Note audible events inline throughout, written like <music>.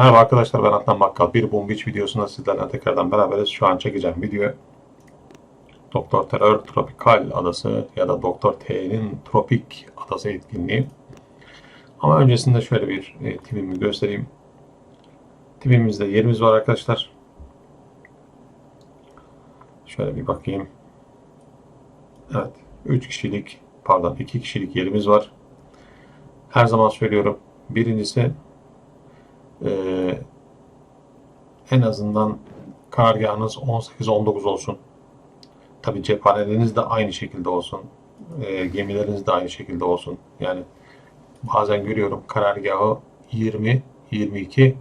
Merhaba arkadaşlar ben Adnan Bakkal. Bir Beach videosunda sizlerle tekrardan beraberiz. Şu an çekeceğim video Doktor Terör Tropikal Adası ya da Doktor T'nin Tropik Adası etkinliği. Ama öncesinde şöyle bir e, timimi göstereyim. Timimizde yerimiz var arkadaşlar. Şöyle bir bakayım. Evet. 3 kişilik pardon 2 kişilik yerimiz var. Her zaman söylüyorum. Birincisi ee, en azından karargahınız 18-19 olsun. Tabi cephaneleriniz de aynı şekilde olsun. Ee, gemileriniz de aynı şekilde olsun. Yani bazen görüyorum karargahı 20, 22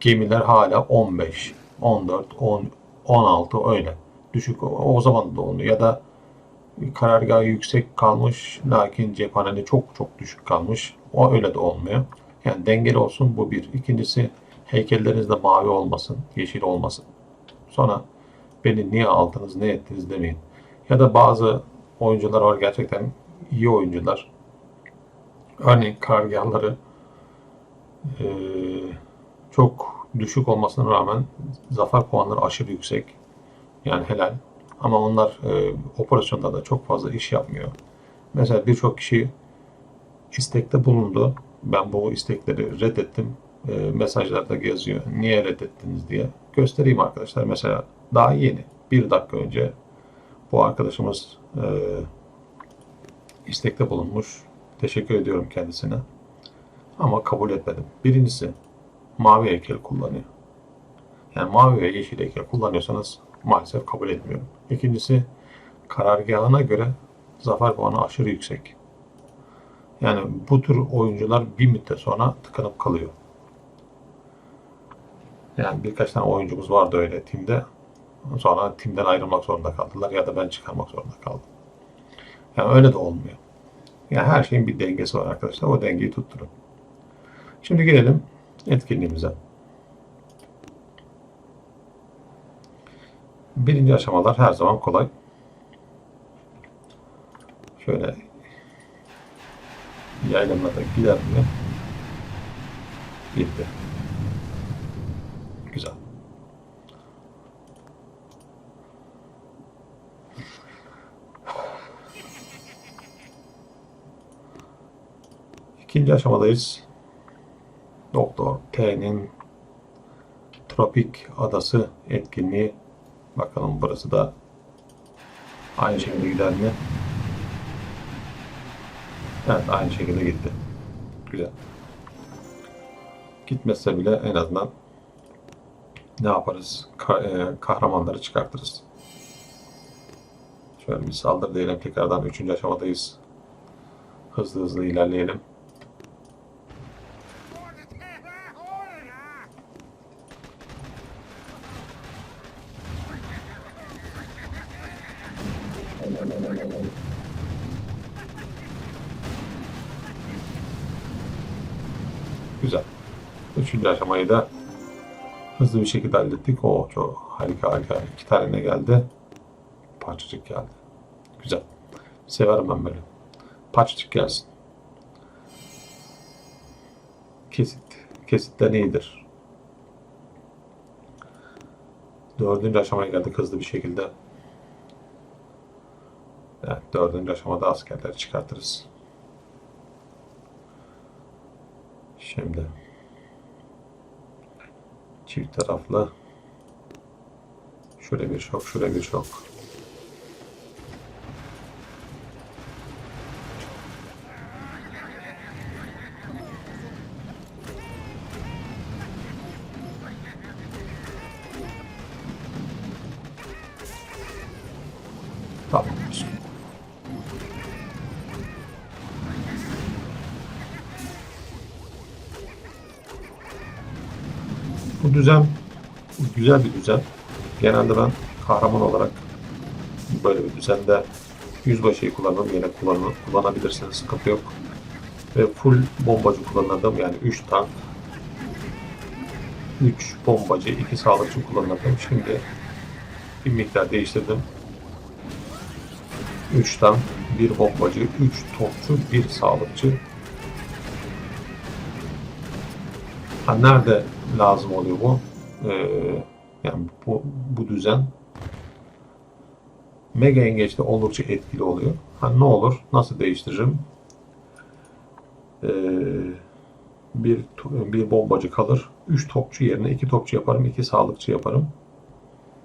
gemiler hala 15, 14, 10, 16 öyle. Düşük o, zaman da oluyor. Ya da karargahı yüksek kalmış lakin cephaneli çok çok düşük kalmış. O öyle de olmuyor. Yani dengeli olsun bu bir. İkincisi heykelleriniz de mavi olmasın, yeşil olmasın. Sonra beni niye aldınız, ne ettiniz demeyin. Ya da bazı oyuncular var gerçekten iyi oyuncular. Örneğin kargahları eee, çok düşük olmasına rağmen zafer puanları aşırı yüksek. Yani helal. Ama onlar e, operasyonda da çok fazla iş yapmıyor. Mesela birçok kişi istekte bulundu. Ben bu istekleri reddettim. E, mesajlarda geziyor. Niye reddettiniz diye. Göstereyim arkadaşlar. Mesela daha yeni. Bir dakika önce bu arkadaşımız e, istekte bulunmuş. Teşekkür ediyorum kendisine. Ama kabul etmedim. Birincisi mavi heykel kullanıyor. Yani mavi ve yeşil heykel kullanıyorsanız maalesef kabul etmiyorum. İkincisi karargahına göre zafer puanı aşırı yüksek. Yani bu tür oyuncular bir müddet sonra tıkanıp kalıyor. Yani birkaç tane oyuncumuz vardı öyle timde. Sonra timden ayrılmak zorunda kaldılar ya da ben çıkarmak zorunda kaldım. Yani öyle de olmuyor. Yani her şeyin bir dengesi var arkadaşlar. O dengeyi tutturun. Şimdi gelelim etkinliğimize. Birinci aşamalar her zaman kolay. Şöyle yaylamada gider mi? Gitti. Güzel. İkinci aşamadayız. Doktor T'nin Tropik Adası etkinliği. Bakalım burası da aynı şekilde gider mi? Evet aynı şekilde gitti. Güzel. Gitmezse bile en azından ne yaparız? E, kahramanları çıkartırız. Şöyle bir saldır diyelim. Tekrardan üçüncü aşamadayız. Hızlı hızlı ilerleyelim. Güzel. Üçüncü aşamayı da hızlı bir şekilde hallettik. O çok harika harika. İki tane ne geldi? Parçacık geldi. Güzel. Severim ben böyle. Parçacık gelsin. Kesit. Kesitler iyidir. Dördüncü aşamaya geldik hızlı bir şekilde. Evet, dördüncü aşamada askerleri çıkartırız. Şimdi çift taraflı şöyle bir şok, şöyle bir şok. Tamamdır. Düzen güzel bir düzen. Genelde ben kahraman olarak böyle bir düzende yüzbaşıyı kullanırım. Yine kullanır, kullanabilirsiniz. Sıkıntı yok. Ve full bombacı kullanırdım. Yani 3 tank, 3 bombacı, 2 sağlıkçı kullanırdım. Şimdi bir miktar değiştirdim. 3 tank, 1 bombacı, 3 topçu, 1 sağlıkçı Ha, nerede lazım oluyor bu? Ee, yani bu, bu düzen Mega Engage'de oldukça etkili oluyor. Ha, ne olur? Nasıl değiştiririm? Ee, bir, bir bombacı kalır. 3 topçu yerine 2 topçu yaparım. 2 sağlıkçı yaparım.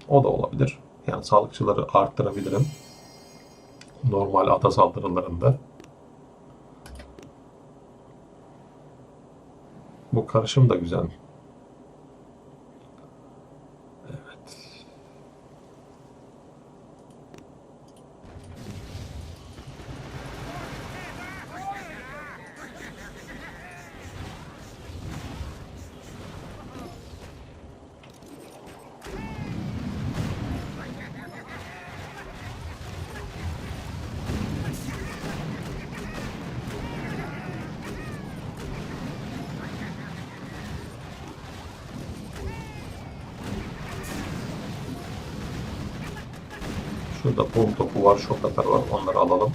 O da olabilir. Yani sağlıkçıları arttırabilirim. Normal ata saldırılarında. Bu karışım da güzel. Şurada bom topu var, şok atar var. Onları alalım.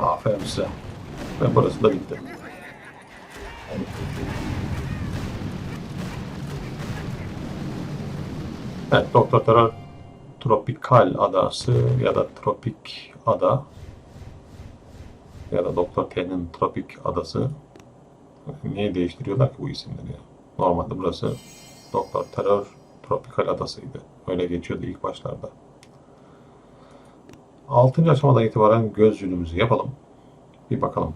Aferin size. Ve burası da bitti. Evet, Doktor Terör Tropikal adası ya da Tropik ada ya da Doktor T'nin Tropik adası niye değiştiriyorlar ki bu isimleri? Normalde burası Doktor Terör Tropikal adasıydı. Öyle geçiyordu ilk başlarda. 6. aşamadan itibaren gözcülüğümüzü yapalım. Bir bakalım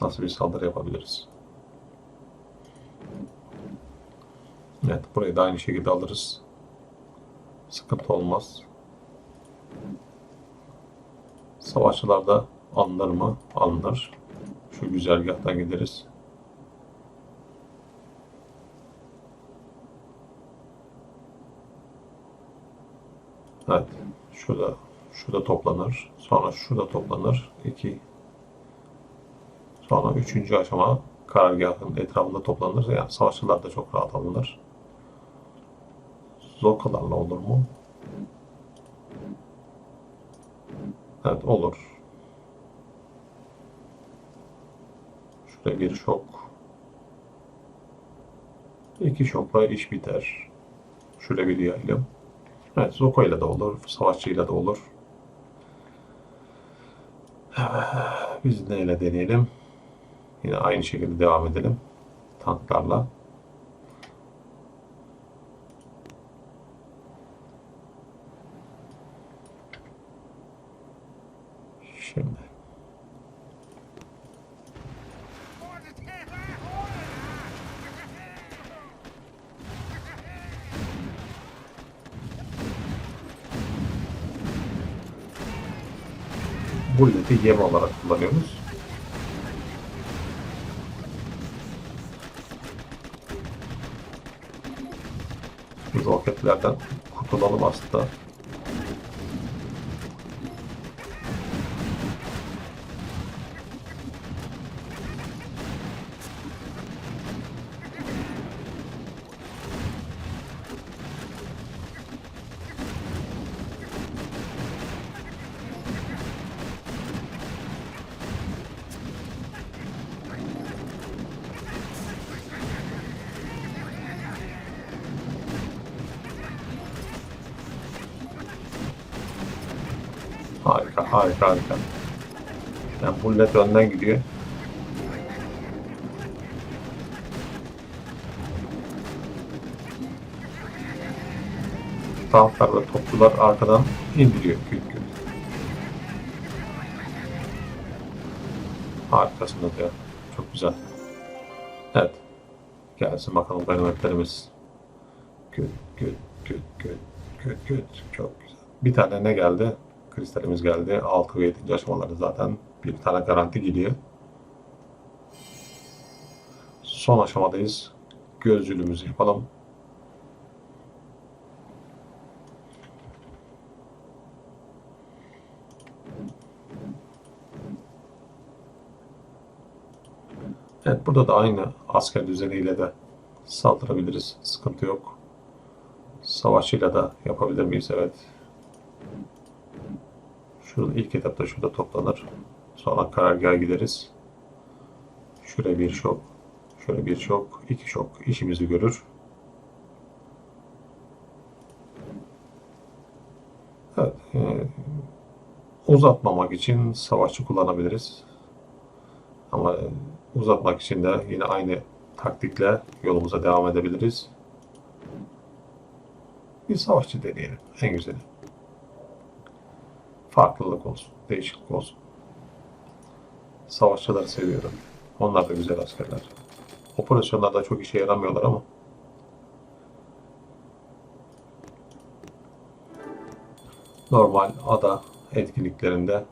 nasıl bir saldırı yapabiliriz. Evet, burayı da aynı şekilde alırız. Sıkıntı olmaz. Savaşçılarda alınır mı? Alınır. Şu güzergahtan gideriz. Evet. Şurada şurada toplanır. Sonra şurada toplanır. 2 Sonra üçüncü aşama karargahın etrafında toplanır. Yani savaşçılar da çok rahat alınır. Zokalarla olur mu? Evet olur. Şuraya bir şok. İki şokla iş biter. Şuraya bir yayalım. Evet Zoko ile de olur. Savaşçıyla da olur. Biz neyle deneyelim? Yine aynı şekilde devam edelim. Tanklarla. Şimdi. Bulleti yem olarak kullanıyoruz. Bu roketlerden kurtulalım aslında. Harika, harika, harika. Yani bullet önden gidiyor. Tanklar ve topçular arkadan indiriyor küt. Harikasınız ya. Çok güzel. Evet. Gelsin bakalım ganimetlerimiz. Küt küt küt küt küt küt. Çok güzel. Bir tane ne geldi? kristalimiz geldi. 6 ve 7. aşamalarda zaten bir tane garanti geliyor. Son aşamadayız. Gözcülüğümüzü yapalım. Evet burada da aynı asker düzeniyle de saldırabiliriz. Sıkıntı yok. Savaşıyla da yapabilir miyiz? Evet. Şurada ilk etapta şurada toplanır. Sonra karargaha gideriz. Şuraya bir şok. Şöyle bir şok. iki şok işimizi görür. Evet. e, uzatmamak için savaşçı kullanabiliriz. Ama e, uzatmak için de yine aynı taktikle yolumuza devam edebiliriz. Bir savaşçı deneyelim. En güzeli. Farklılık olsun. Değişiklik olsun. Savaşçıları seviyorum. Onlar da güzel askerler. Operasyonlarda çok işe yaramıyorlar ama normal ada etkinliklerinde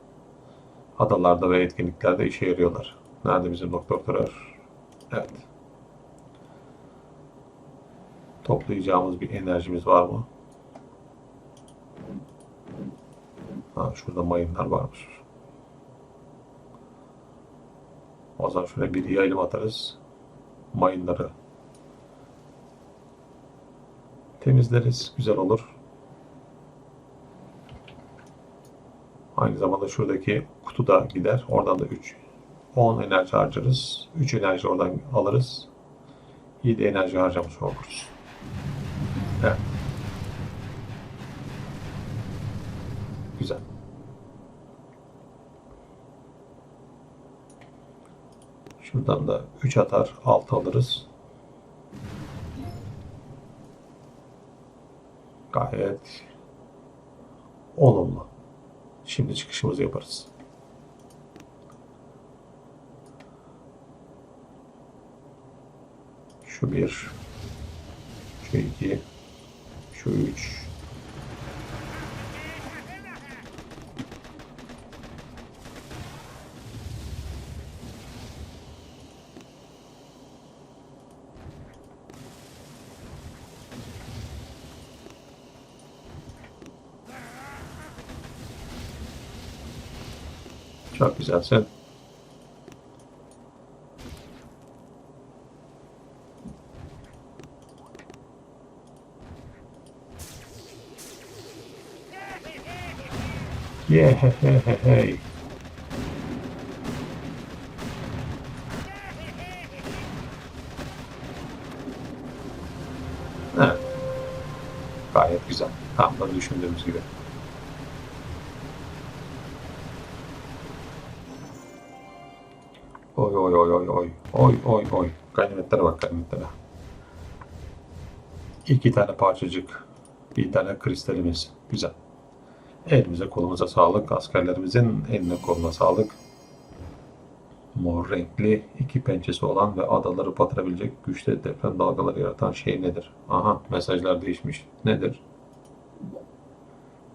adalarda ve etkinliklerde işe yarıyorlar. Nerede bizim doktor Törer? Evet. Toplayacağımız bir enerjimiz var mı? Ha, şurada mayınlar varmış. O zaman şöyle bir yayılım atarız. Mayınları temizleriz. Güzel olur. Aynı zamanda şuradaki kutu da gider. Oradan da 3 10 enerji harcarız. 3 enerji oradan alırız. 7 enerji harcamış oluruz. Evet. Güzel. Şuradan da 3 atar, 6 alırız. Gayet olumlu. Şimdi çıkışımızı yaparız. Şu bir, şu iki, şu üç, Çok güzelsin. Yehehehe. Evet. Gayet güzel. Tam da düşündüğümüz gibi. Oy oy oy oy oy. Oy oy oy. Ganimetlere bak ganimetlere. İki tane parçacık. Bir tane kristalimiz. Güzel. Elimize kolumuza sağlık. Askerlerimizin eline koluna sağlık. Mor renkli iki pençesi olan ve adaları batırabilecek güçlü deprem dalgaları yaratan şey nedir? Aha mesajlar değişmiş. Nedir?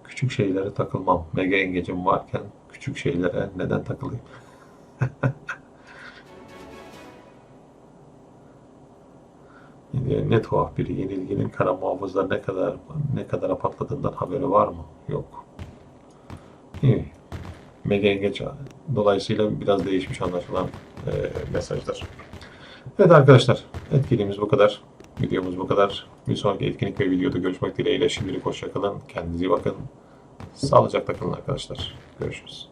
Küçük şeylere takılmam. Mega engecim varken küçük şeylere neden takılayım? <laughs> Yine ne tuhaf biri. Yenilginin kara muhafızlar ne kadar ne kadara patladığından haberi var mı? Yok. İyi. Mega Engage dolayısıyla biraz değişmiş anlaşılan e, mesajlar. Evet arkadaşlar, etkinliğimiz bu kadar. Videomuz bu kadar. Bir sonraki etkinlik ve videoda görüşmek dileğiyle. Şimdilik hoşçakalın. Kendinize iyi bakın. Sağlıcakla kalın arkadaşlar. Görüşürüz.